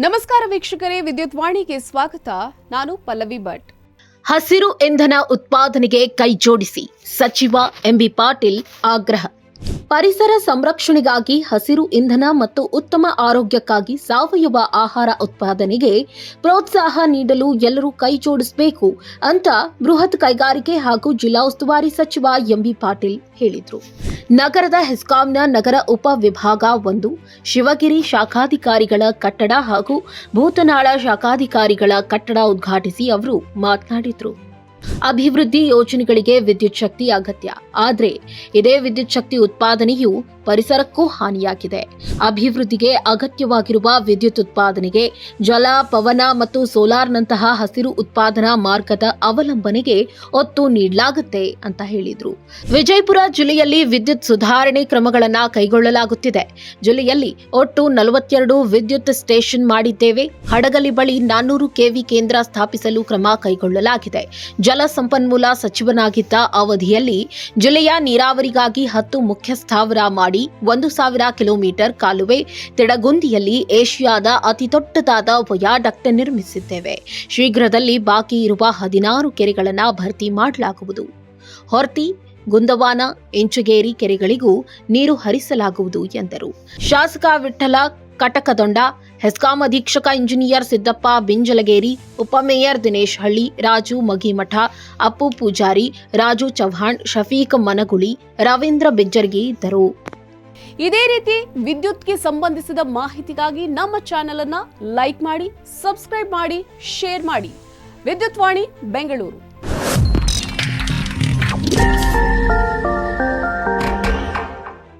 ನಮಸ್ಕಾರ ವೀಕ್ಷಕರೇ, ವಿದ್ಯುತ್ ವಾಣಿಗೆ ಸ್ವಾಗತ. ನಾನು ಪಲ್ಲವಿ ಭಟ್. ಹಸಿರು ಇಂಧನ ಉತ್ಪಾದನೆಗೆ ಕೈ ಜೋಡಿಸಿ, ಸಚಿವ ಎಂಬಿ ಪಾಟೀಲ್ ಆಗ್ರಹ. ಪರಿಸರ ಸಂರಕ್ಷಣೆಗಾಗಿ ಹಸಿರು ಇಂಧನ ಮತ್ತು ಉತ್ತಮ ಆರೋಗ್ಯಕ್ಕಾಗಿ ಸಾವಯವ ಆಹಾರ ಉತ್ಪಾದನೆಗೆ ಪ್ರೋತ್ಸಾಹ ನೀಡಲು ಎಲ್ಲರೂ ಕೈಜೋಡಿಸಬೇಕು ಅಂತ ಬೃಹತ್ ಕೈಗಾರಿಕೆ ಹಾಗೂ ಜಿಲ್ಲಾ ಉಸ್ತುವಾರಿ ಸಚಿವ ಎಂಬಿ ಪಾಟೀಲ್ ಹೇಳಿದರು. ನಗರದ ಹೆಸ್ಕಾಂನ ನಗರ ಉಪ ವಿಭಾಗ ಒಂದು, ಶಿವಗಿರಿ ಶಾಖಾಧಿಕಾರಿಗಳ ಕಟ್ಟಡ ಹಾಗೂ ಭೂತನಾಳ ಶಾಖಾಧಿಕಾರಿಗಳ ಕಟ್ಟಡ ಉದ್ಘಾಟಿಸಿ ಅವರು ಮಾತನಾಡಿದರು. ಅಭಿವೃದ್ಧಿ ಯೋಜನೆಗಳಿಗೆ ವಿದ್ಯುತ್ ಶಕ್ತಿ ಅಗತ್ಯ. ಆದರೆ ಇದೇ ವಿದ್ಯುತ್ ಶಕ್ತಿ ಉತ್ಪಾದನೆಯು ಪರಿಸರಕ್ಕೂ ಹಾನಿಯಾಗಿದೆ. ಅಭಿವೃದ್ಧಿಗೆ ಅಗತ್ಯವಾಗಿರುವ ವಿದ್ಯುತ್ ಉತ್ಪಾದನೆಗೆ ಜಲ, ಪವನ ಮತ್ತು ಸೋಲಾರ್ನಂತಹ ಹಸಿರು ಉತ್ಪಾದನಾ ಮಾರ್ಗದ ಅವಲಂಬನೆಗೆ ಒತ್ತು ನೀಡಲಾಗುತ್ತೆ ಅಂತ ಹೇಳಿದರು. ವಿಜಯಪುರ ಜಿಲ್ಲೆಯಲ್ಲಿ ವಿದ್ಯುತ್ ಸುಧಾರಣೆ ಕ್ರಮಗಳನ್ನು ಕೈಗೊಳ್ಳಲಾಗುತ್ತಿದೆ. ಜಿಲ್ಲೆಯಲ್ಲಿ ಒಟ್ಟು ನಲವತ್ತೆರಡು ವಿದ್ಯುತ್ ಸ್ಟೇಷನ್ ಮಾಡಿದ್ದೇವೆ. ಹಡಗಲಿ ಬಳಿ ನಾನ್ನೂರು ಕೆವಿ ಕೇಂದ್ರ ಸ್ಥಾಪಿಸಲು ಕ್ರಮ ಕೈಗೊಳ್ಳಲಾಗಿದೆ. ಜಲ ಸಂಪನ್ಮೂಲ ಸಚಿವನಾಗಿದ್ದ ಅವಧಿಯಲ್ಲಿ ಜಿಲ್ಲೆಯ ನೀರಾವರಿಗಾಗಿ ಹತ್ತು ಮುಖ್ಯ ಸ್ಥಾವರ ಮಾಡಿ ಒಂದು ಸಾವಿರ ಕಿಲೋಮೀಟರ್ ಕಾಲುವೆ ತಿಡಗುಂದಿಯಲ್ಲಿ ಏಷ್ಯಾದ ಅತಿ ದೊಡ್ಡದಾದ ವಯಾಡಕ್ಟ್ ನಿರ್ಮಿಸಿದ್ದೇವೆ. ಶೀಘ್ರದಲ್ಲಿ ಬಾಕಿ ಇರುವ ಹದಿನಾರು ಕೆರೆಗಳನ್ನು ಭರ್ತಿ ಮಾಡಲಾಗುವುದು. ಹೊರ್ತಿ, ಗುಂದವಾನ, ಇಂಚಗೇರಿ ಕೆರೆಗಳಿಗೂ ನೀರು ಹರಿಸಲಾಗುವುದು ಎಂದರು. ಶಾಸಕ ವಿಠಲ ಕಟಕದೊಂಡ, ಹೆಸ್ಕಾಂ ಅಧೀಕ್ಷಕ ಇಂಜಿನಿಯರ್ ಸಿದ್ದಪ್ಪ, ಬಿಂಜಲಗೇರಿ ಉಪಮೇಯರ್ ದಿನೇಶ್ ಹಳ್ಳಿ, ರಾಜು ಮಗಿಮಠ, ಅಪ್ಪು ಪೂಜಾರಿ, ರಾಜು ಚವ್ಹಾಣ್, ಶಫೀಕ್ ಮನಗುಳಿ, ರವೀಂದ್ರ ಬಿಜ್ಜರ್ಗಿ ಇದ್ದರು. ಇದೇ ರೀತಿ ವಿದ್ಯುತ್ಗೆ ಸಂಬಂಧಿಸಿದ ಮಾಹಿತಿಗಾಗಿ ನಮ್ಮ ಚಾನೆಲ್ ಅನ್ನ ಲೈಕ್ ಮಾಡಿ, ಸಬ್ಸ್ಕ್ರೈಬ್ ಮಾಡಿ, ಶೇರ್ ಮಾಡಿ. ವಿದ್ಯುತ್ ವಾಣಿ, ಬೆಂಗಳೂರು.